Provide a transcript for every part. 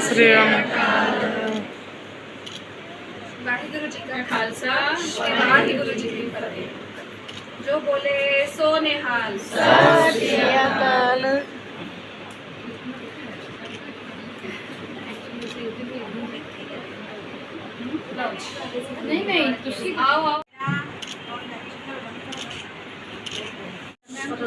ਸ੍ਰੀ ਅਕਾਲ। ਵਾਹਿਗੁਰੂ ਜੀ ਕਾ ਖਾਲਸਾ ਸ੍ਰੀ ਵਾਹਿਗੁਰੂ ਜੀ ਕੀ ਫਤਿਹ। ਜੋ ਬੋਲੇ ਸੋ ਨਿਹਾਲ। ਸਤਿ ਸ੍ਰੀ ਅਕਾਲ ਨਹੀਂ ਨਹੀਂ ਤੁਸੀਂ ਆਓ ਆਓ। ਵੈਲਕਮ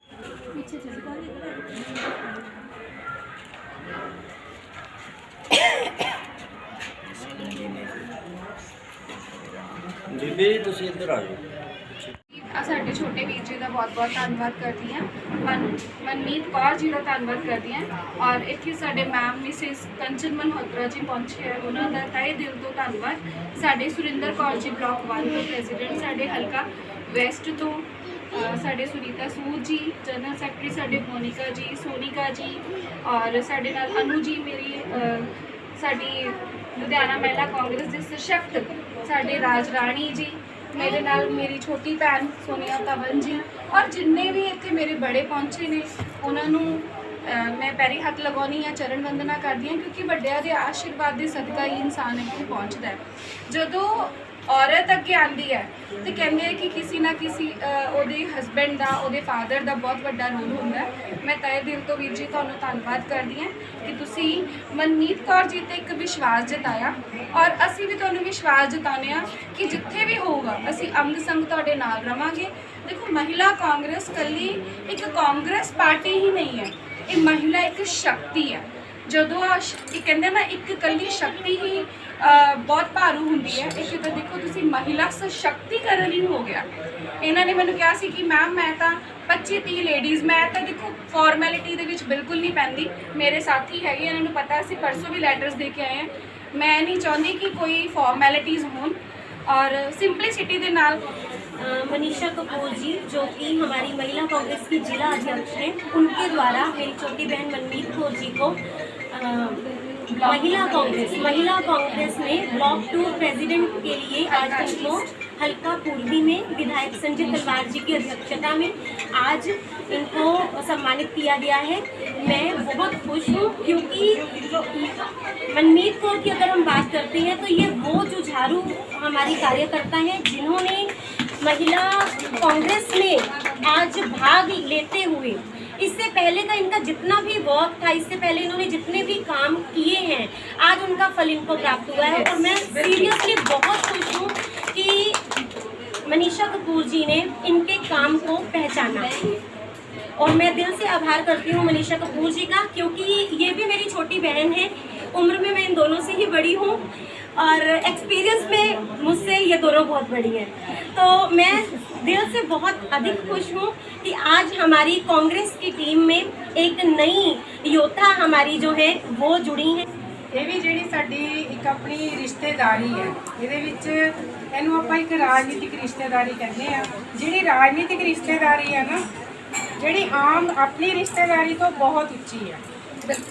ਇੱਧਰ ਆ ਜਾਓ। ਆ ਸਾਡੇ ਛੋਟੇ ਵੀਰ ਜੀ ਦਾ ਬਹੁਤ-ਬਹੁਤ ਧੰਨਵਾਦ ਕਰਦੀ ਹਾਂ। ਮਨ ਮਨਮੀਤ ਕੌਰ ਜੀ ਦਾ ਧੰਨਵਾਦ ਕਰਦੀ ਹਾਂ। ਔਰ ਇੱਥੇ ਸਾਡੇ ਮੈਮ ਮਿਸਿਸ ਕੰਚਨ ਮਨਹੋਤਰਾ ਜੀ ਪਹੁੰਚੇ ਹੈ ਉਹਨਾਂ ਦਾ ਤਹਿ ਦਿਲ ਤੋਂ ਧੰਨਵਾਦ। ਸਾਡੇ ਸੁਰਿੰਦਰ ਕੌਰ ਜੀ ਬਲਾਕ 1 ਤੋਂ ਪ੍ਰੈਜ਼ੀਡੈਂਟ ਸਾਡੇ ਹਲਕਾ ਵੈਸਟ ਤੋਂ ਸਾਡੇ ਸੁਨੀਤਾ ਸੂਦ ਜੀ ਜਨਰਲ ਸੈਕਟਰੀ ਸਾਡੇ ਮੋਨਿਕਾ ਜੀ, ਸੋਨਿਕਾ ਜੀ, ਔਰ ਸਾਡੇ ਨਾਲ ਅਨੂ ਜੀ ਮੇਰੀ ਸਾਡੀ ਲੁਧਿਆਣਾ ਮਹਿਲਾ ਕਾਂਗਰਸ ਦੇ ਸਸ਼ਕਤ ਸਾਡੇ ਰਾਜ ਰਾਣੀ ਜੀ ਮੇਰੇ ਨਾਲ ਮੇਰੀ ਛੋਟੀ ਭੈਣ ਸੋਨੀਆ ਤਵਨ ਜੀ ਔਰ ਜਿੰਨੇ ਵੀ ਇੱਥੇ ਮੇਰੇ ਬੜੇ ਪਹੁੰਚੇ ਨੇ, ਉਹਨਾਂ ਨੂੰ ਮੈਂ ਪੈਰੀ ਹੱਥ ਲਗਾਉਣੀ ਆ, ਚਰਨ ਵੰਦਨਾ ਕਰਦੀ ਹਾਂ ਕਿਉਂਕਿ ਵੱਡਿਆਂ ਦੇ ਆਸ਼ੀਰਵਾਦ ਦੇ ਸਦਕਾ ਹੀ ਇਨਸਾਨ ਅੱਗੇ ਪਹੁੰਚਦਾ ਹੈ। ਜਦੋਂ ਔਰਤ ਅੱਗੇ ਆਂਦੀ ਹੈ, ਤੇ ਕਹਿੰਦੇ ਆ ਕਿ ਕਿਸੇ ਨਾ ਕਿਸੇ ਉਹਦੇ ਹਸਬੈਂਡ ਦਾ, ਉਹਦੇ ਫਾਦਰ ਦਾ ਬਹੁਤ ਵੱਡਾ ਰੋਲ ਹੁੰਦਾ ਮੈਂ ਤਹਿ ਦਿਲ ਤੋਂ ਵੀਰ ਜੀ ਤੁਹਾਨੂੰ ਧੰਨਵਾਦ ਕਰਦੀ ਹਾਂ ਕਿ ਤੁਸੀਂ ਮਨਮੀਤ ਕੌਰ ਜੀ ਤੇ ਇੱਕ ਵਿਸ਼ਵਾਸ ਜਤਾਇਆ। ਔਰ ਅਸੀਂ ਵੀ ਤੁਹਾਨੂੰ ਵਿਸ਼ਵਾਸ ਜਤਾਉਂਦੇ ਹਾਂ ਕਿ ਜਿੱਥੇ ਵੀ ਹੋਊਗਾ, ਅਸੀਂ ਅੰਗ ਸੰਗ ਤੁਹਾਡੇ ਨਾਲ ਰਵਾਂਗੇ। ਦੇਖੋ, ਮਹਿਲਾ ਕਾਂਗਰਸ ਕੱਲੀ ਇੱਕ ਕਾਂਗਰਸ ਪਾਰਟੀ ਹੀ ਨਹੀਂ ਹੈ। ਇਹ ਮਹਿਲਾ ਇੱਕ ਸ਼ਕਤੀ ਹੈ। ਜਦੋਂ ਆ ਇਹ ਕਹਿੰਦੇ ਨਾ, ਇੱਕ ਕੱਲੀ ਸ਼ਕਤੀ ਹੀ ਬਹੁਤ ਭਾਰੂ ਹੁੰਦੀ ਹੈ। ਇਹ ਤਾਂ ਦੇਖੋ, ਤੁਸੀਂ ਮਹਿਲਾ ਸਸ਼ਕਤੀਕਰਨ ਹੀ ਹੋ ਗਿਆ। ਇਹਨਾਂ ਨੇ ਮੈਨੂੰ ਕਿਹਾ ਸੀ ਕਿ, ਮੈਮ, ਮੈਂ ਤਾਂ 25 30 ਲੇਡੀਜ਼ ਮੈਂ ਤਾਂ ਦੇਖੋ ਫਾਰਮੈਲਿਟੀ ਦੇ ਵਿੱਚ ਬਿਲਕੁਲ ਨਹੀਂ ਪੈਂਦੀ। ਮੇਰੇ ਸਾਥੀ ਹੈਗੇ, ਇਹਨਾਂ ਨੂੰ ਪਤਾ, ਅਸੀਂ ਪਰਸੋਂ ਵੀ ਲੈਟਰਸ ਦੇ ਕੇ ਆਏ ਹਾਂ। ਮੈਂ ਨਹੀਂ ਚਾਹੁੰਦੀ ਕਿ ਕੋਈ ਫਾਰਮੈਲਿਟੀਜ਼ ਹੋਣ ਔਰ ਸਿੰਪਲਿਸਿਟੀ ਦੇ ਨਾਲ मनीषा कपूर जी, जो कि हमारी महिला कांग्रेस की जिला अध्यक्ष हैं, उनके द्वारा मेरी छोटी बहन मनमीत कौर जी को महिला कांग्रेस महिला कांग्रेस में ब्लॉक टू प्रेसिडेंट के लिए आज उनको हल्का पूर्वी में विधायक संजय तलवार जी की अध्यक्षता में आज इनको सम्मानित किया गया है। मैं बहुत खुश हूँ, क्योंकि मनमीत कौर की अगर हम बात करते हैं तो ये वो जुझारू हमारी कार्यकर्ता हैं, जिन्होंने महिला कांग्रेस में आज भाग लेते हुए। इससे पहले का इनका जितना भी वर्क था इससे पहले इन्होंने जितने भी काम किए हैं आज उनका फल इनको प्राप्त हुआ है। और मैं सीरियसली बहुत खुश हूँ कि मनीषा कपूर जी ने इनके काम को पहचाना। और मैं दिल से आभार करती हूँ मनीषा कपूर जी का क्योंकि ये भी मेरी छोटी बहन है। उम्र में मैं इन दोनों से ही बड़ी हूँ। और एक्सपीरियंस में मुझसे ये दोनों बहुत बड़ी हैं। तो मैं दिल से बहुत अधिक खुश हूँ कि आज हमारी कांग्रेस की टीम में एक नई योद्धा हमारी जो है वो जुड़ी हैं ਇਹ ਵੀ ਜਿਹੜੀ ਸਾਡੀ ਇੱਕ ਆਪਣੀ ਰਿਸ਼ਤੇਦਾਰੀ ਹੈ ਇਹਦੇ ਵਿੱਚ ਇਹਨੂੰ ਆਪਾਂ ਇੱਕ ਰਾਜਨੀਤਿਕ ਰਿਸ਼ਤੇਦਾਰੀ ਕਹਿੰਦੇ ਆ ਜਿਹੜੀ ਰਾਜਨੀਤਿਕ ਰਿਸ਼ਤੇਦਾਰੀ ਹੈ ਨਾ ਜਿਹੜੀ ਆਮ ਆਪਣੀ ਰਿਸ਼ਤੇਦਾਰੀ ਤੋਂ ਬਹੁਤ ਉੱਚੀ ਹੈ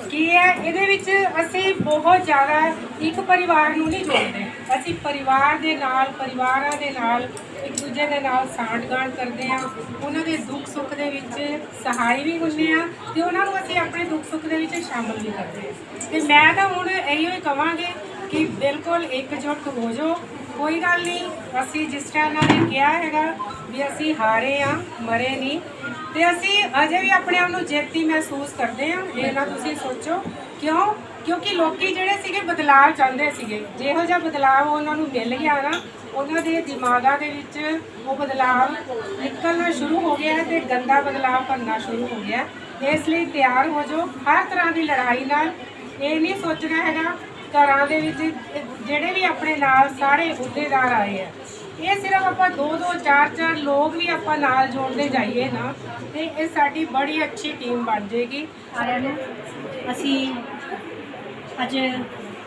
ਕੀ ਹੈ ਇਹਦੇ ਵਿੱਚ ਅਸੀਂ ਬਹੁਤ ਜ਼ਿਆਦਾ ਇੱਕ ਪਰਿਵਾਰ ਨੂੰ ਨਹੀਂ ਜੋੜਦੇ ਅਸੀਂ ਪਰਿਵਾਰ ਦੇ ਨਾਲ ਪਰਿਵਾਰਾਂ ਦੇ ਨਾਲ ਇੱਕ ਦੂਜੇ ਦੇ ਨਾਲ ਸਾਂਠਗਾਂਠ ਕਰਦੇ ਆ ਉਹਨਾਂ ਦੇ ਦੁੱਖ ਸੁੱਖ ਦੇ ਵਿੱਚ ਸਹਾਈ ਵੀ ਹੁੰਦੇ ਆ ਤੇ ਉਹਨਾਂ ਨੂੰ ਅਸੀਂ ਆਪਣੇ ਦੁੱਖ ਸੁੱਖ ਦੇ ਵਿੱਚ ਸ਼ਾਮਲ ਵੀ ਕਰਦੇ ਆ ਤੇ ਮੈਂ ਤਾਂ ਹੁਣ ਇਹੋ ਹੀ ਕਵਾਂਗੇ ਕਿ ਬਿਲਕੁਲ ਇਕਜੁੱਟ ਹੋ ਜਾਓ, ਕੋਈ ਗੱਲ ਨਹੀਂ, ਅਸੀਂ ਜਿਸ ਤਰ੍ਹਾਂ ਇਹਨਾਂ ਨੇ ਕਿਹਾ ਹੈਗਾ ਵੀ ਅਸੀਂ ਹਾਰੇ ਆ ਮਰੇ ਨਹੀਂ, ਤੇ ਅਸੀਂ ਅਜੇ ਵੀ ਆਪਣੇ ਆਪ ਨੂੰ ਜੇਤੀ ਮਹਿਸੂਸ ਕਰਦੇ ਆ ਇਹ ਨਾ ਤੁਸੀਂ ਸੋਚੋ, ਕਿਉਂ? ਕਿਉਂਕਿ ਲੋਕੀ ਜਿਹੜੇ ਸੀਗੇ ਬਦਲਾਅ ਚਾਹੁੰਦੇ ਸੀਗੇ। ਜਿਹੋ ਜਿਹਾ ਬਦਲਾਅ ਉਹਨਾਂ ਨੂੰ ਮਿਲ ਗਿਆ ਨਾ, ਉਹਨਾਂ ਦੇ ਦਿਮਾਗਾਂ ਦੇ ਵਿੱਚ ਉਹ ਬਦਲਾਅ ਨਿਕਲਣਾ ਸ਼ੁਰੂ ਹੋ ਗਿਆ ਹੈ ਤੇ ਗੰਦਾ ਬਦਲਾਅ ਕਰਨਾ ਸ਼ੁਰੂ ਹੋ ਗਿਆ। ਇਸ ਲਈ ਤਿਆਰ ਹੋ ਜਾਓ। ਹਰ ਤਰ੍ਹਾਂ ਦੀ ਲੜਾਈ ਨਾਲ ਇਹ ਨਹੀਂ ਸੋਚਣਾ ਹੈਗਾ, ਘਰਾਂ ਦੇ ਵਿੱਚ ਜਿਹੜੇ ਵੀ ਆਪਣੇ ਨਾਲ ਸਾਰੇ ਅਹੁਦੇਦਾਰ ਆਏ ਆ। ਇਹ ਸਿਰਫ ਆਪਾਂ ਦੋ ਦੋ, ਚਾਰ ਚਾਰ ਲੋਕ ਵੀ ਆਪਾਂ ਨਾਲ ਜੋੜਦੇ ਜਾਈਏ ਨਾ, ਤੇ ਇਹ ਸਾਡੀ ਬੜੀ ਅੱਛੀ ਟੀਮ ਬਣ ਜਾਏਗੀ। ਸਾਰਿਆਂ ਨੂੰ। ਅਸੀਂ ਅੱਜ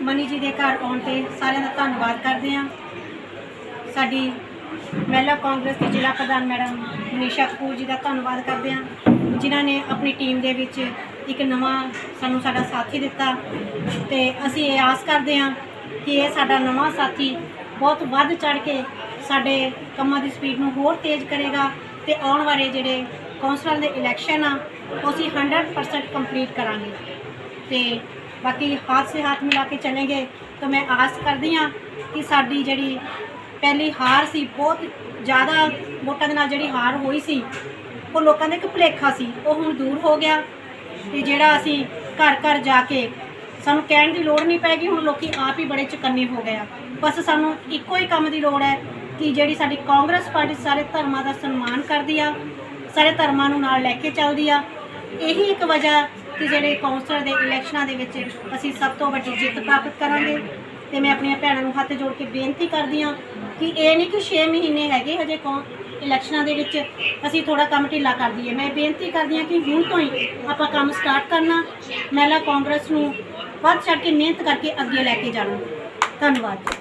ਮਨੀ ਜੀ ਦੇ ਘਰ ਆਉਣ ਤੇ ਸਾਰਿਆਂ ਦਾ ਧੰਨਵਾਦ ਕਰਦੇ ਹਾਂ। ਸਾਡੀ ਮਹਿਲਾ ਕਾਂਗਰਸ ਦੀ ਜ਼ਿਲ੍ਹਾ ਪ੍ਰਧਾਨ ਮੈਡਮ ਮਨੀਸ਼ਾ ਕਪੂਰ ਜੀ ਦਾ ਧੰਨਵਾਦ ਕਰਦੇ ਹਾਂ, ਜਿਨ੍ਹਾਂ ਨੇ ਆਪਣੀ ਟੀਮ ਦੇ ਵਿੱਚ ਇੱਕ ਨਵਾਂ ਸਾਨੂੰ ਸਾਡਾ ਸਾਥੀ ਦਿੱਤਾ ਤੇ ਅਸੀਂ ਇਹ ਆਸ ਕਰਦੇ ਹਾਂ ਕਿ ਇਹ ਸਾਡਾ ਨਵਾਂ ਸਾਥੀ ਬਹੁਤ ਵੱਧ ਚੜ ਕੇ ਸਾਡੇ ਕੰਮਾਂ ਦੀ ਸਪੀਡ ਨੂੰ ਹੋਰ ਤੇਜ਼ ਕਰੇਗਾ ਤੇ ਆਉਣ ਵਾਲੇ ਜਿਹੜੇ ਕੌਂਸਲਰ ਦੇ ਇਲੈਕਸ਼ਨ ਆ, ਉਹ ਅਸੀਂ 100% ਕੰਪਲੀਟ ਕਰਾਂਗੇ। ਤੇ ਬਾਕੀ ਹੱਥ ਸੇ ਹੱਥ ਮਿਲਾ ਕੇ ਚੱਲਾਂਗੇ ਤਾਂ ਮੈਂ ਆਸ ਕਰਦੀ ਹਾਂ ਕਿ ਸਾਡੀ ਜਿਹੜੀ ਪਹਿਲੀ ਹਾਰ ਸੀ, ਬਹੁਤ ਜ਼ਿਆਦਾ ਵੋਟਾਂ ਦੇ ਨਾਲ ਜਿਹੜੀ ਹਾਰ ਹੋਈ ਸੀ, ਉਹ ਲੋਕਾਂ ਦਾ ਇੱਕ ਭੁਲੇਖਾ ਸੀ, ਉਹ ਹੁਣ ਦੂਰ ਹੋ ਗਿਆ ਤੇ ਜਿਹੜਾ ਅਸੀਂ ਘਰ ਘਰ ਜਾ ਕੇ ਸਾਨੂੰ ਕਹਿਣ ਦੀ ਲੋੜ ਨਹੀਂ ਪੈਗੀ ਹੁਣ ਲੋਕੀ ਆਪ ਹੀ ਬੜੇ ਚੁਕੰਨੇ ਹੋ ਗਏ ਆ। ਬਸ ਸਾਨੂੰ ਇੱਕੋ ਹੀ ਕੰਮ ਦੀ ਲੋੜ ਹੈ ਕਿ ਜਿਹੜੀ ਸਾਡੀ ਕਾਂਗਰਸ ਪਾਰਟੀ ਸਾਰੇ ਧਰਮਾਂ ਦਾ ਸਨਮਾਨ ਕਰਦੀ ਆ, ਸਾਰੇ ਧਰਮਾਂ ਨੂੰ ਨਾਲ ਲੈ ਕੇ ਚੱਲਦੀ ਆ। ਇਹੀ ਇੱਕ ਵਜ੍ਹਾ ਕਿ ਜਿਹੜੇ ਕੌਂਸਲਰ ਦੇ ਇਲੈਕਸ਼ਨਾਂ ਦੇ ਵਿੱਚ ਅਸੀਂ ਸਭ ਤੋਂ ਵੱਡੀ ਜਿੱਤ ਪ੍ਰਾਪਤ ਕਰਾਂਗੇ। ਤੇ ਮੈਂ ਆਪਣੀਆਂ ਭੈਣਾਂ ਨੂੰ ਹੱਥ ਜੋੜ ਕੇ ਬੇਨਤੀ ਕਰਦੀ ਹਾਂ ਕਿ ਇਹ ਨਹੀਂ ਕਿ 6 ਮਹੀਨੇ ਹੈਗੇ ਹਜੇ ਕੌਂ ਇਲੈਕਸ਼ਨਾਂ ਦੇ ਵਿੱਚ ਅਸੀਂ ਥੋੜਾ ਕੰਮ ਢਿੱਲਾ ਕਰ ਦਈਏ। ਮੈਂ ਬੇਨਤੀ ਕਰਦੀ ਹਾਂ ਕਿ ਹੁਣ ਤੋਂ ਹੀ ਆਪਾਂ ਕੰਮ ਸਟਾਰਟ ਕਰਨਾ, ਮਹਿਲਾ ਕਾਂਗਰਸ ਨੂੰ ਵੱਧ ਚੜ੍ਹ ਕੇ ਮਿਹਨਤ ਕਰਕੇ ਅੱਗੇ ਲੈ ਕੇ ਜਾਣਾ। ਧੰਨਵਾਦ।